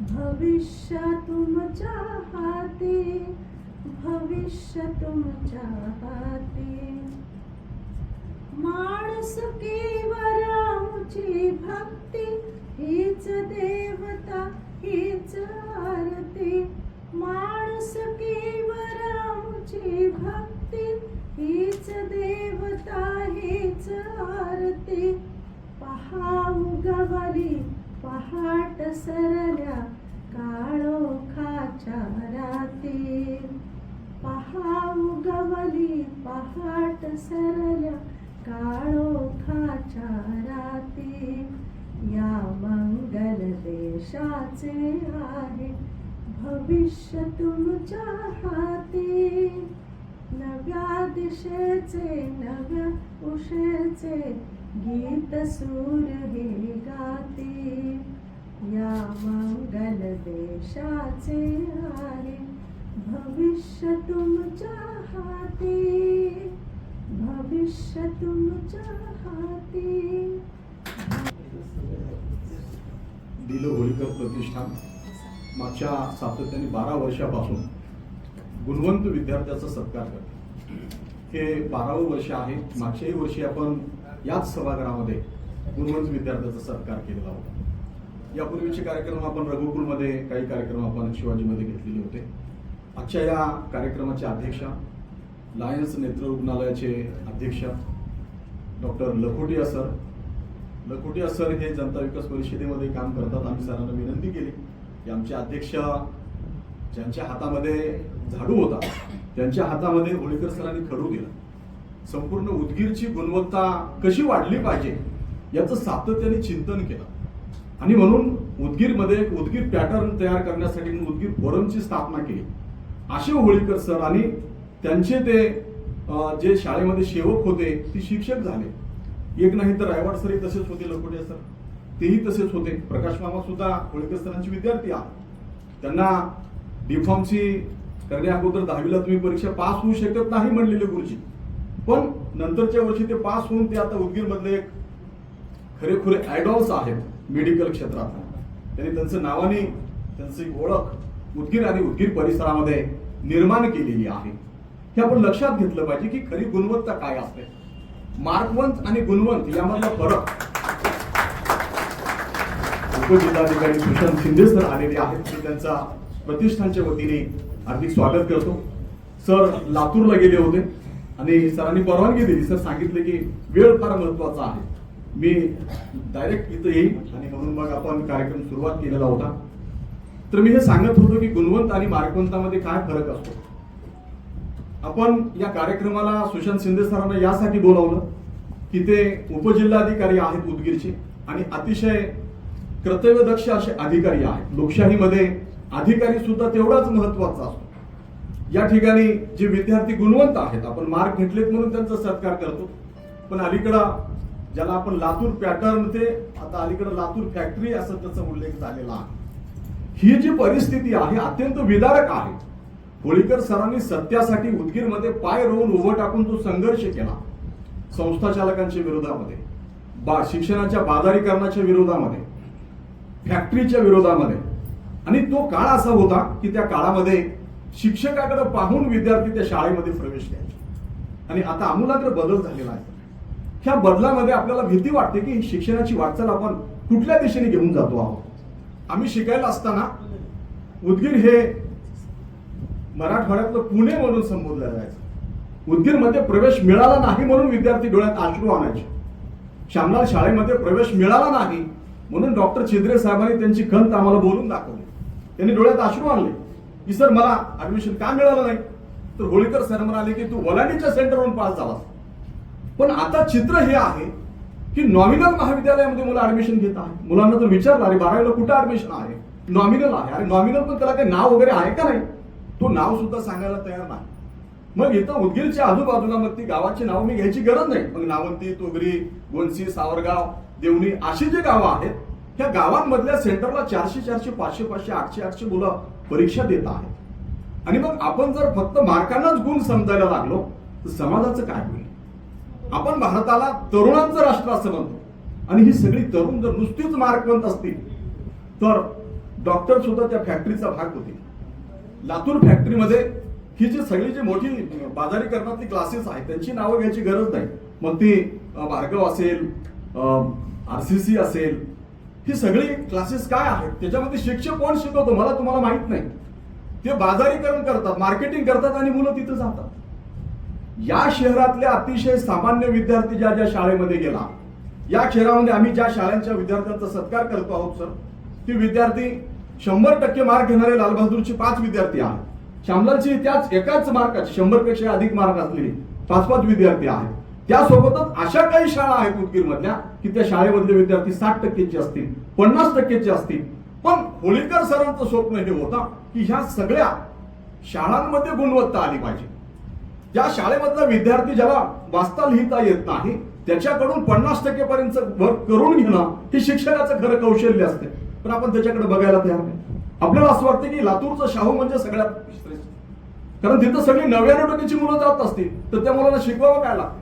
भविष्य तुम हाती भविष्य तुम हाती. माणस केवळ भक्ती हीच देवता हीच आरती. माणस केवळ भक्ती हीच देवता हीच आरती. पहा उगवली पहाट सरल्या काळोखाच्या राती पहा उगवली पहाट सरल्या काळोखाच्या राती या मंगल देशाचे आहे भविष्य तुमच्या हाती. नव्या दिशेचे नव्या उशेचे गीत सूर हे गाते. देशाचे आहे भविष्य तुमच्या हाती भविष्य तुमच्या हाती. दिलं होळीकर प्रतिष्ठान? मागच्या सातत्याने बारा वर्षापासून गुणवंत विद्यार्थ्याचा सत्कार करते. हे बारावं वर्ष आहे. मागच्याही वर्षी आपण याच सभागृहामध्ये गुणवंत विद्यार्थ्याचा सत्कार केलेला होता. यापूर्वीचे कार्यक्रम आपण रघुकुलमध्ये काही कार्यक्रम आपण शिवाजीमध्ये घेतलेले होते. आजच्या या कार्यक्रमाच्या अध्यक्षा लायन्स नेत्र रुग्णालयाचे अध्यक्ष doctor Lakhotia sir. Lakhotia sir हे जनता विकास परिषदेमध्ये काम करतात. आम्ही सरांना विनंती केली की आमचे अध्यक्ष ज्यांच्या हातामध्ये झाडू होता त्यांच्या हातामध्ये होळीकर सरांनी खडू दिला. संपूर्ण उदगीरची गुणवत्ता कशी वाढली पाहिजे याचं सातत्याने चिंतन केलं. आणि म्हणून उदगीरमध्ये एक उदगीर पॅटर्न तयार करण्यासाठी उदगीर फोरमची स्थापना केली. असे होळीकर सर आणि त्यांचे ते जे शाळेमध्ये सेवक होते ते शिक्षक झाले. एक नाही तर रायवाड सरही तसेच होते लकोटे सर. तेही तसेच होते. प्रकाश मामा सुद्धा होळीकर सरांचे विद्यार्थी आहात. त्यांना डिफॉर्मची करण्या अगोदर दहावीला तुम्ही परीक्षा पास होऊ शकत नाही म्हणलेले गुरुजी. पण नंतरच्या वर्षी ते पास होऊन ते आता उदगीरमधले एक खरेखुरे आयडॉल्स आहेत. मेडिकल क्षेत्रात त्यांनी त्यांचं नावाने त्यांची ओळख उदगीर आणि उदगीर परिसरामध्ये निर्माण केलेली आहे. हे आपण लक्षात घेतलं पाहिजे की खरी गुणवत्ता काय असते. मार्कवंत आणि गुणवंत यामधला फरक. उपजिल्हाधिकारी सुशांत शिंदे सर आलेले आहेत. मी त्यांचा प्रतिष्ठानच्या वतीने हार्दिक स्वागत करतो. सर लातूरला गेले होते आणि सरांनी परवानगी दिली. सर सांगितले की वेळ फार महत्त्वाचा आहे. मी डायरेक्ट इथं येईल आणि म्हणून मग आपण कार्यक्रम सुरुवात केलेला होता. तर मी हे सांगत होतो की गुणवंत आणि मार्गवंतामध्ये काय फरक असतो? आपण या कार्यक्रमाला सुशांत शिंदे सरांना यासाठी बोलावलं की ते उपजिल्हाधिकारी आहेत उदगीरचे आणि अतिशय कर्तव्यदक्ष असे अधिकारी आहेत. लोकशाहीमध्ये अधिकारी सुद्धा तेवढाच महत्त्वाचा असतो. या ठिकाणी जे विद्यार्थी गुणवंत आहेत आपण मार्क घेतलेत म्हणून त्यांचा सत्कार करतो. पण अलीकडं ज्याला आपण लातूर पॅटर्न ते आता अलीकडे लातूर फॅक्टरी असं त्याचा उल्लेख झालेला आहे. ही जी परिस्थिती आहे अत्यंत विदारक आहे. होळीकर सरांनी सत्यासाठी उदगीरमध्ये पाय रोवून उभं टाकून तो संघर्ष केला. संस्था चालकांच्या विरोधामध्ये बा शिक्षणाच्या बाजारीकरणाच्या विरोधामध्ये फॅक्टरीच्या विरोधामध्ये. आणि तो काळ असा होता की त्या काळामध्ये शिक्षकाकडे पाहून विद्यार्थी त्या शाळेमध्ये प्रवेश घ्यायचे. आणि आता आमूलाग्र बदल झालेला आहे. ह्या बदलामध्ये आपल्याला भीती वाटते की शिक्षणाची वाटचाल आपण कुठल्या दिशेने घेऊन जातो आहोत? आम्ही शिकायला असताना उदगीर हे मराठवाड्यातलं पुणे म्हणून संबोधलं जायचं. उदगीरमध्ये प्रवेश मिळाला नाही म्हणून विद्यार्थी डोळ्यात आश्रू आणायचे. श्यामलाल शाळेमध्ये प्रवेश मिळाला नाही म्हणून डॉक्टर छिद्रे साहेबांनी त्यांची खंत आम्हाला बोलून दाखवली. त्यांनी डोळ्यात आश्रू आणले. की सर मला ऍडमिशन का मिळालं नाही? तर होळीकर सर म्हणाले की तू वलांडीच्या सेंटरवरून पास झालास. पण आता चित्र हे आहे की नॉमिनल महाविद्यालयामध्ये मुलं ऍडमिशन घेत आहेत. मुलांना तर विचारलं अरे बारावीला कुठं ऍडमिशन आहे? नॉमिनल आहे. अरे नॉमिनल पण त्याला काही नाव वगैरे आहे का नाही? तो नाव सुद्धा सांगायला तयार नाही. मग इथं उदगीरच्या आजूबाजूला मग ती गावाची नावं मी घ्यायची गरज नाही. मग नावंती तोगरी गोंसी सावरगाव देवणी अशी जी गावं आहेत त्या गावांमधल्या सेंटरला चारशे चारशे पाचशे पाचशे आठशे आठशे मुलं परीक्षा देत आहेत. आणि मग आपण जर फक्त मार्कांनाच गुण समजायला लागलो तर समाजाचं काय होईल? आपण भारताला तरुणांचं राष्ट्र असं म्हणतो. आणि ही सगळी तरुण जर नुसतीच मार्कवंत असतील तर डॉक्टर सुद्धा त्या फॅक्टरीचा भाग होते लातूर फॅक्टरीमध्ये ही जी सगळी जी मोठी बाजारीकरणातली क्लासेस आहेत त्यांची नावं घ्यायची गरज नाही. मग ती भार्गव असेल आर सी सी असेल ही सगळी क्लासेस काय आहेत? त्याच्यामध्ये शिक्षक कोण शिकवतो? मला तुम्हाला माहीत नाही. ते बाजारीकरण करतात मार्केटिंग करतात आणि मुलं तिथं जातात. या शहरातले अतिशय सामान्य विद्यार्थी ज्या ज्या शाळेमध्ये गेला या शहरामध्ये आम्ही ज्या शाळांच्या विद्यार्थ्यांचा सत्कार करतो आहोत सर ती विद्यार्थी शंभर टक्के मार्क घेणारे लालबहादूरचे पाच विद्यार्थी आहेत. श्यामलालची त्याच एकाच मार्काचे शंभरपेक्षा अधिक मार्क असलेले पाच पाच विद्यार्थी आहेत. त्यासोबतच अशा काही शाळा आहेत उदगीर मधल्या की त्या शाळेमधले विद्यार्थी साठ टक्केचे असतील पन्नास टक्केचे असतील. पण होळीकर सरांचं स्वप्न हे होता की ह्या सगळ्या शाळांमध्ये गुणवत्ता आली पाहिजे. या शाळेमधला विद्यार्थी ज्याला वाचता लिहिता येत नाही त्याच्याकडून पन्नास टक्के पर्यंत वर्क करून घेणं हे शिक्षकाचं खरं कौशल्य असते. पण आपण त्याच्याकडे बघायला तयार नाही. आपल्याला असं वाटतं की लातूरचं शाहू म्हणजे सगळ्यात श्रेष्ठ. कारण तिथं सगळी नव्याण्णव टक्केची मुलं जात असतील तर त्या मुलांना शिकवावं काय लागते?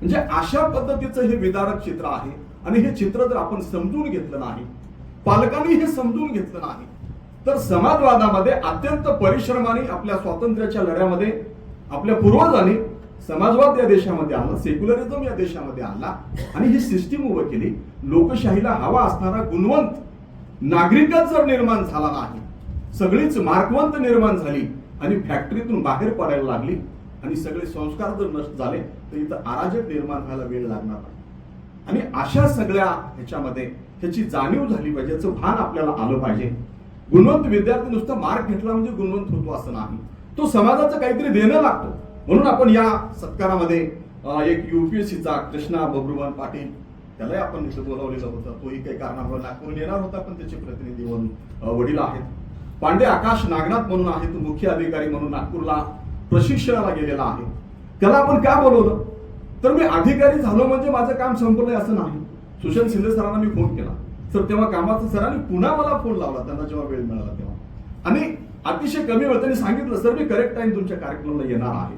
म्हणजे अशा पद्धतीचं हे विदारक चित्र आहे आणि हे चित्र जर आपण समजून घेतलं नाही पालकांनी हे समजून घेतलं नाही तर समाजवादामध्ये अत्यंत परिश्रमाने आपल्या स्वातंत्र्याच्या लढ्यामध्ये आपल्या पूर्वजांनी समाजवाद या देशामध्ये आणला सेक्युलरिझम या देशामध्ये आणला आणि ही सिस्टीम उभं केली. लोकशाहीला हवा असणारा गुणवंत नागरिकच जर निर्माण झाला नाही सगळीच मार्कवंत निर्माण झाली आणि फॅक्टरीतून बाहेर पडायला लागली आणि सगळे संस्कार जर नष्ट झाले तर इथं अराजक निर्माण व्हायला वेळ लागणार नाही. आणि अशा सगळ्या ह्याच्यामध्ये ह्याची जाणीव झाली पाहिजे याचं भान आपल्याला आलं पाहिजे. गुणवंत विद्यार्थी नुसतं मार्क घेतला म्हणजे गुणवंत होतो असं नाही. तो समाजाचं काहीतरी देणं लागतो. म्हणून आपण या सत्कारामध्ये अं, एक युपीएससीचा कृष्णा बब्रुवान पाटील त्यालाही आपण इथं बोलावलेलं होतं तोही काही कारणामुळे नागपूरहून येणार होता पण त्याचे प्रतिनिधी म्हणून वडील आहेत. पांडे आकाश नागनाथ म्हणून आहे तो मुख्य अधिकारी म्हणून नागपूरला प्रशिक्षणाला गेलेला आहे. त्याला आपण का बोलवलं? तर मी अधिकारी झालो म्हणजे माझं काम संपलंय असं नाही. सुशांत शिंदे सरांना मी फोन केला. सर तेव्हा कामाचा सरांनी पुन्हा मला फोन लावला त्यांना जेव्हा वेळ मिळाला तेव्हा. आणि अतिशय कमी वेळ त्यांनी सांगितलं सर मी करेक्ट टाइम तुमच्या कार्यक्रमाला येणार आहे.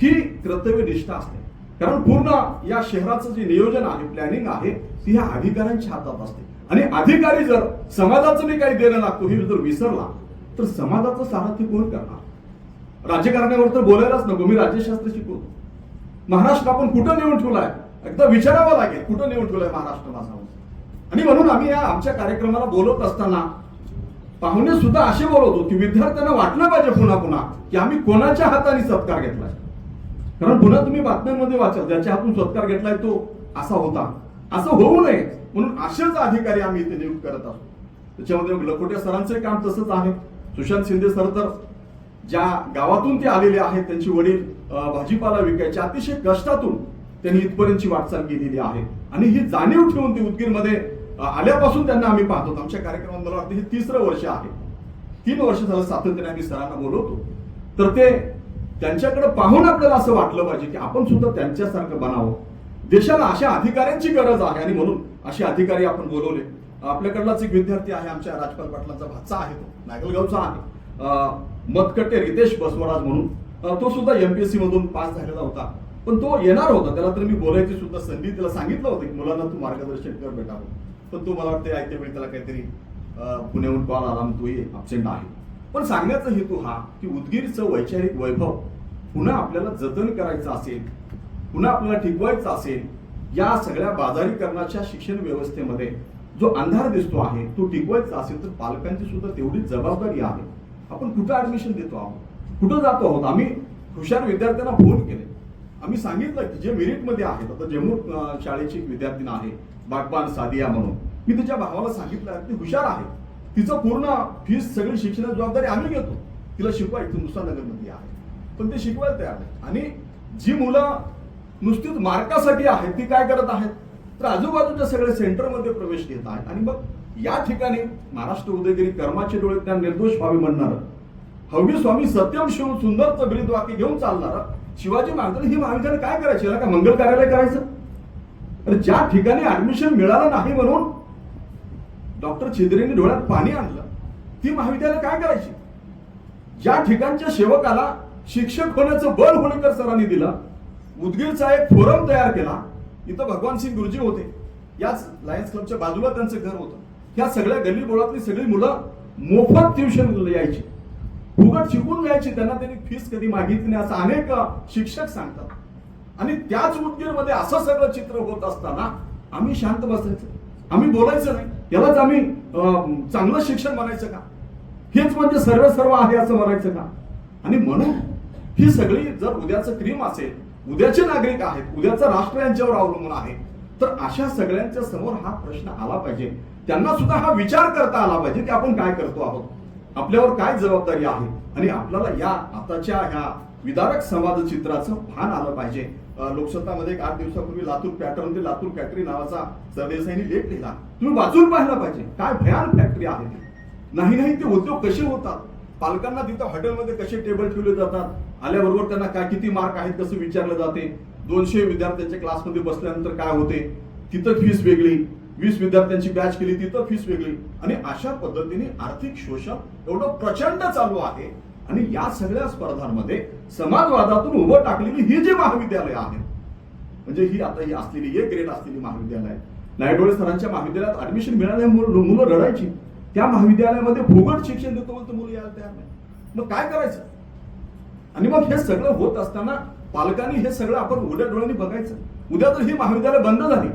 ही कर्तव्य निष्ठा असते. कारण पूर्ण या शहराचं जे नियोजन आहे प्लॅनिंग आहे ती ह्या अधिकाऱ्यांच्या हातात असते. आणि अधिकारी जर समाजाचं मी काही देणं लागतो हे जर विसरला तर समाजाचं सारथ्य कोण करणार? राजकारणावर तर बोलायलाच नको मी राज्यशास्त्र शिकवतो महाराष्ट्र आपण कुठं नेऊन ठेवलाय? एकदा विचारावं लागेल कुठं नेऊन ठेवलाय महाराष्ट्र माझा आणि म्हणून आम्ही या आमच्या कार्यक्रमाला बोलत असताना पाहुणे सुद्धा असे बोलवतो की विद्यार्थ्यांना वाटलं पाहिजे पुन्हा पुन्हा की आम्ही कोणाच्या हाताने सत्कार घेतलाय कारण पुन्हा तुम्ही बातम्यांमध्ये वाचाल ज्याच्या हातून सत्कार घेतलाय तो असा होता. असं होऊ नये म्हणून असेच अधिकारी आम्ही इथे नियुक्त करत असतो त्याच्यामध्ये मग लकोट्या सरांचं काम तसंच आहे. सुशांत शिंदे सर तर ज्या गावातून ते आलेले आहेत त्यांची वडील भाजीपाला विकायचे अतिशय कष्टातून त्यांनी इथपर्यंतची वाटचाल केलेली आहे. आणि ही जाणीव ठेवून ते उदगीरमध्ये आल्यापासून त्यांना आम्ही पाहतो. आमच्या कार्यक्रमात मला वाटतं हे तिसरं वर्ष आहे. तीन वर्ष झालं सातत्याने आम्ही सरांना बोलवतो. तर ते त्यांच्याकडे पाहून आपल्याला असं वाटलं पाहिजे की आपण सुद्धा त्यांच्यासारखं बनावं. देशाला अशा अधिकाऱ्यांची गरज आहे आणि म्हणून असे अधिकारी आपण बोलवले. आपल्याकडलाच एक विद्यार्थी आहे आमच्या राजपाल पाटलांचा भाचा आहे तो. नागलगावचा आहे. अं, रितेश बसवराज म्हणून. तो सुद्धा एमपीएससी मधून पास झालेला होता. पण तो येणार होता. त्याला तर मी बोलायची सुद्धा संधी त्याला सांगितलं होतं की मुलांना तू मार्गदर्शन कर बेटा. पण तो मला वाटतं ऐकत्या वेळी त्याला काहीतरी अं, पुण्याहून कॉल आला तो अब्सेंट आहे. पण सांगण्याचा हेतू हा की उदगीरचं वैचारिक वैभव पुन्हा आपल्याला जतन करायचं असेल पुन्हा आपल्याला टिकवायचं असेल या सगळ्या बाजारीकरणाच्या शिक्षण व्यवस्थेमध्ये जो अंधार दिसतो आहे तो टिकवायचा असेल तर पालकांची सुद्धा तेवढीच जबाबदारी आहे. आपण कुठं ऍडमिशन देतो आहोत? कुठं जातो आहोत? आम्ही हुशार विद्यार्थ्यांना फोन केले आम्ही सांगितलं की जे मेरिटमध्ये आहेत आता जम्मू शाळेची एक विद्यार्थिनी आहे बागबान सादिया म्हणून. मी तिच्या भावाला सांगितलं ती हुशार आहे. तिचं पूर्ण फीस सगळी शिक्षणाची जबाबदारी आम्ही घेतो. तिला शिकवायची नुसता नगरमध्ये आहे. पण ते शिकवायला तयार नाही. आणि जी मुलं नुसतीच मार्कासाठी आहेत ती काय करत आहेत? तर आजूबाजूच्या सगळ्या सेंटरमध्ये प्रवेश घेत आहेत. आणि मग या ठिकाणी महाराष्ट्र उदयगिरी कर्माचे डोळे त्या निर्दोष व्हावे म्हणणार हवी स्वामी सत्यम शिव सुंदरचं ब्रीद वाक्य घेऊन चालणार शिवाजी महाराजांनी हे महाविद्यालय काय करायची? याला का मंगल कार्यालय करायचं? अरे ज्या ठिकाणी ऍडमिशन मिळालं नाही म्हणून डॉक्टर छिद्रेंनी डोळ्यात पाणी आणलं ती महाविद्यालय काय करायची? ज्या ठिकाणच्या सेवकाला शिक्षक होण्याचं बळ होळीकर सरांनी दिलं उदगीरचा एक फोरम तयार केला इथं भगवान सिंग गुरुजी होते. याच लायन्स क्लबच्या बाजूला त्यांचं घर होतं. ह्या सगळ्या गल्ली बोळातली सगळी मुलं मोफत ट्युशन यायची. फुकट शिकून जायची त्यांना त्यांनी फीस कधी मागितली नाही असं अनेक शिक्षक सांगतात. आणि त्याच उदगीरमध्ये असं सगळं चित्र होत असताना आम्ही शांत बसायचं. आम्ही बोलायचं नाही. यालाच आम्ही चांगलं शिक्षण म्हणायचं का? हेच म्हणजे सर्व सर्व आहे असं म्हणायचं का? आणि म्हणून ही सगळी जर उद्याचं क्रीम असेल उद्याचे नागरिक आहेत उद्याचं राष्ट्र यांच्यावर अवलंबून आहे तर अशा सगळ्यांच्या समोर हा प्रश्न आला पाहिजे. त्यांना सुद्धा हा विचार करता आला पाहिजे की आपण काय करतो आहोत. आपल्यावर काय जबाबदारी आहे? आणि आपल्याला या आताच्या ह्या विदारक समाज चित्राचं भान आलं पाहिजे. लोकसत्तामध्ये एक आठ दिवसापूर्वी लातूर पॅटर्न ते लातूर फॅक्टरी नावाचा सरदेसाईने लेख लिहिला. तुम्ही वाचून पाहिला पाहिजे. काय भयान फॅक्टरी आहे नाही नाही ते उद्योग कसे होतात? पालकांना तिथं हॉटेलमध्ये कसे टेबल ठेवले जातात? आल्याबरोबर त्यांना काय किती मार्क आहेत कसं विचारलं जाते? दोनशे विद्यार्थ्यांच्या क्लासमध्ये बसल्यानंतर काय होते? तिथं फीस वेगळी. वीस विद्यार्थ्यांची बॅच केली तिथं फीस वेगळी. आणि अशा पद्धतीने आर्थिक शोषण एवढं प्रचंड चालू आहे. आणि या सगळ्या स्पर्धांमध्ये समाजवादातून उभं टाकलेली ही जी महाविद्यालय आहेत म्हणजे ही आता ही असलेली एक ग्रेड असलेली महाविद्यालय नायडोळे सरांच्या महाविद्यालयात ऍडमिशन मिळाल्यामुळे मुलं रडायची. त्या महाविद्यालयामध्ये फुगट शिक्षण देतो म्हणतो मुलं यायला तयार नाही. मग काय करायचं? आणि मग हे सगळं होत असताना पालकांनी हे सगळं आपण उघड्या डोळ्यांनी बघायचं. उद्या तर ही महाविद्यालय बंद झाली.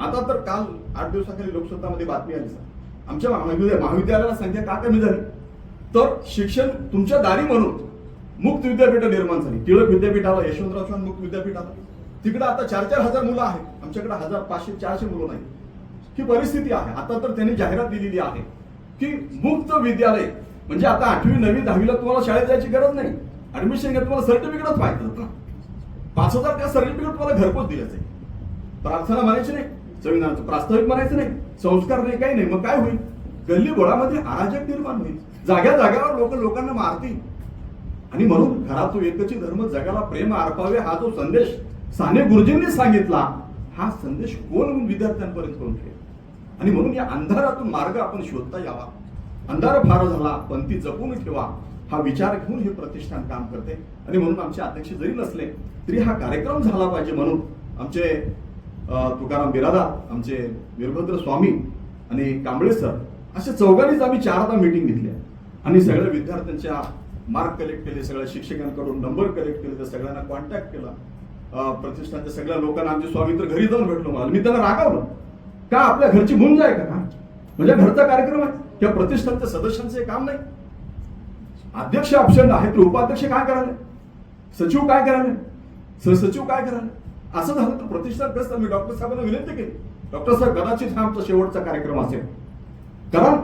आता तर काल आठ दिवसाखाली लोकसत्तामध्ये बातमी आली सर. आमच्या महाविद्यालयाला संख्या का कमी झाली? तर शिक्षण तुमच्या दारी म्हणून मुक्त विद्यापीठ निर्माण झाली. टिळक विद्यापीठाला यशवंतराव चव्हाण मुक्त विद्यापीठाला. तिकडे आता चार चार हजार मुलं आहेत. आमच्याकडे हजार पाचशे चारशे मुलं नाही. ही परिस्थिती आहे. आता तर त्यांनी जाहिरात दिलेली आहे की मुक्त विद्यालय म्हणजे आता आठवी नववी दहावीला तुम्हाला शाळेत जायची गरज नाही. ऍडमिशन घ्या तुम्हाला सर्टिफिकेटच पाहिजे पाच हजार त्या सर्टिफिकेट तुम्हाला घरपोच दिलं जाईल. प्रार्थना म्हणायची नाही. संविधानाचं प्रास्ताविक म्हणायचं नाही संस्कार नाही काही नाही. मग काय होईल? गल्ली बोळामध्ये अराजक निर्माण होईल. जाग्या जाग्यावर लोक लोकांना मारतील. आणि म्हणून घरातून एकची धर्म जगाला प्रेम अर्पावे हा जो संदेश साने गुरुजींनी सांगितला हा संदेश कोण विद्यार्थ्यांपर्यंत करून ठेवेल? आणि म्हणून या अंधारातून मार्ग आपण शोधता यावा. अंधार फार झाला पण ती जपून ठेवा. हा विचार घेऊन हे प्रतिष्ठान काम करते. आणि म्हणून आमचे अध्यक्ष जरी नसले तरी हा कार्यक्रम झाला पाहिजे म्हणून आमचे तुकाराम बिरादार आमचे वीरभद्र स्वामी आणि कांबळे सर अशा चौघांनीच आम्ही चारदा मिटिंग घेतली आणि सगळ्या विद्यार्थ्यांच्या मार्क कलेक्ट केले सगळ्या शिक्षकांकडून नंबर कलेक्ट केले त्या सगळ्यांना कॉन्टॅक्ट केला. प्रतिष्ठानच्या सगळ्या लोकांना आमचे स्वामी तर घरी जाऊन भेटलो मला. मी त्यांना रागावलं. का आपल्या घरची मुंज आहे का? म्हणजे घरचा कार्यक्रम आहे. त्या प्रतिष्ठानच्या सदस्यांचं हे काम नाही. अध्यक्ष ऑप्शन आहे तर उपाध्यक्ष काय करायला? सचिव काय करायला? सहसचिव काय करायला? असं झालं तर प्रतिष्ठाग्रस्त कसं मी डॉक्टर साहेबांना विनंती केली. डॉक्टर साहेब कदाचित हा आमचा शेवटचा कार्यक्रम असेल. कारण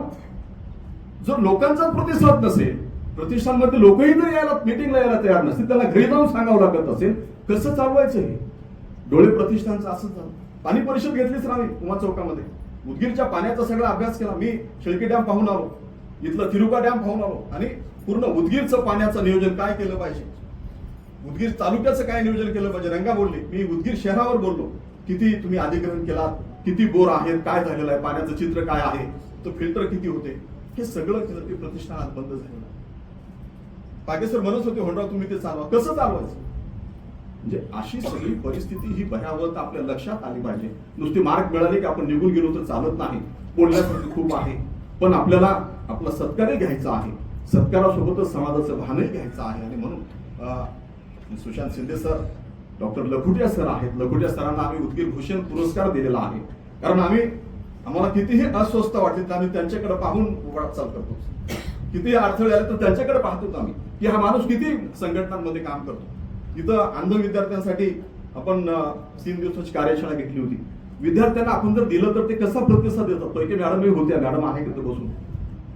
जर लोकांचा प्रतिसाद नसेल प्रतिष्ठानमध्ये लोकही जर यायला मिटिंगला यायला तयार नसतील त्यांना घरी जाऊन सांगावं लागत असेल कसं चालवायचं हे? डोळे प्रतिष्ठानचं असंच झालं. पाणी परिषद घेतलीच राही उमा चौकामध्ये. उदगीरच्या पाण्याचा सगळा अभ्यास केला. मी शेळके डॅम पाहून आलो. इथलं तिरुका डॅम पाहून आलो. आणि पूर्ण उदगीरचं पाण्याचं नियोजन काय केलं पाहिजे? उदगीर तालुक्याचं काय नियोजन केलं पाहिजे? रंगा बोलले. मी उदगीर शहरावर बोललो. किती तुम्ही अधिग्रहण केलात? किती बोर आहेत? काय झालेलं आहे? पाण्याचं चित्र काय आहे? तो फिल्टर किती होते? हे सगळं ते प्रतिष्ठान आज बंद झालेलं आहे. म्हणत होते होंडराव तुम्ही ते चालवा. कसं चालवायचं? म्हणजे अशी सगळी परिस्थिती ही भयावह आपल्या लक्षात आली पाहिजे. नुसती मार्क मिळाले की आपण निघून गेलो तर चालत नाही. बोलण्यासाठी खूप आहे. पण आपल्याला आपला सत्कारही घ्यायचा आहे. सत्कारासोबतच समाजाचं भानही घ्यायचं आहे. आणि म्हणून Sushant Shinde sir doctor Lakhutia sir आहेत. लखुटिया सरांना आम्ही उदगीर भूषण पुरस्कार दिलेला आहे. कारण आम्ही आम्हाला कितीही अस्वस्थ वाटले तर आम्ही त्यांच्याकडे पाहून वाटचाल करतो. कितीही अडथळे आले तर त्यांच्याकडे पाहतो आम्ही. की हा माणूस किती संघटनांमध्ये काम करतो. इथं अंध विद्यार्थ्यांसाठी आपण तीन दिवसाची कार्यशाळा घेतली होती. विद्यार्थ्यांना आपण जर दिलं तर ते कसा प्रतिसाद देतात? पैकी मॅडम होत्या मॅडम आहे तिथं बसून.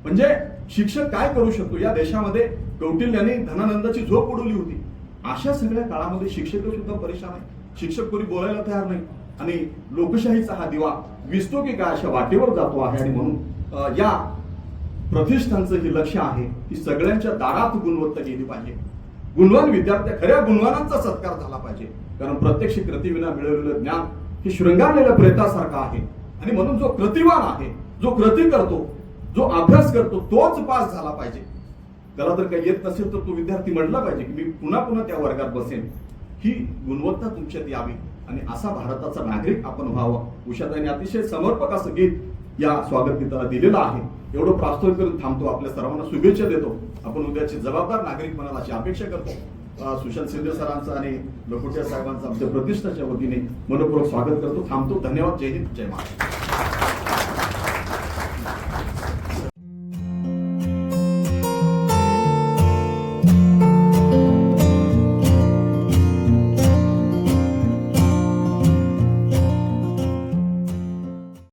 म्हणजे शिक्षक काय करू शकतो? या देशामध्ये कौटिल्याने धनानंदाची झोप उडवली होती. अशा सगळ्या काळामध्ये शिक्षक सुद्धा परेशान आहे शिक्षक कोणी बोलायला तयार नाही. आणि लोकशाहीचा हा दिवा विसतो की काय अशा वाटेवर जातो आहे. आणि म्हणून या प्रतिष्ठानचं जे लक्ष आहे की सगळ्यांच्या दारात गुणवत्ता गेली पाहिजे. गुणवान विद्यार्थ्या खऱ्या गुणवानांचा सत्कार झाला पाहिजे. कारण प्रत्यक्ष कृतीविना मिळवलेलं ज्ञान हे शृंगारलेल्या प्रेतासारखं आहे. आणि म्हणून जो कृतिवान आहे जो कृती करतो जो अभ्यास करतो तोच पास झाला पाहिजे. त्याला जर काही येत नसेल तर तो विद्यार्थी म्हणला पाहिजे की मी पुन्हा पुन्हा त्या वर्गात बसेन. ही गुणवत्ता तुमच्यात यावी. आणि असा भारताचा नागरिक आपण व्हावं. उषाताईने अतिशय समर्पक असं गीत या स्वागत गीताला दिलेलं आहे. एवढं प्रास्तविक करून थांबतो. आपल्या सर्वांना शुभेच्छा देतो. आपण उद्याची जबाबदार नागरिक म्हणाल अशी अपेक्षा करतो. सुशांत शिंदे सरांचं आणि लखोटिया साहेबांचं आमच्या प्रतिष्ठाच्या वतीने मनपूर्वक स्वागत करतो. थांबतो. धन्यवाद. जय हिंद. जय महाराष्ट्र.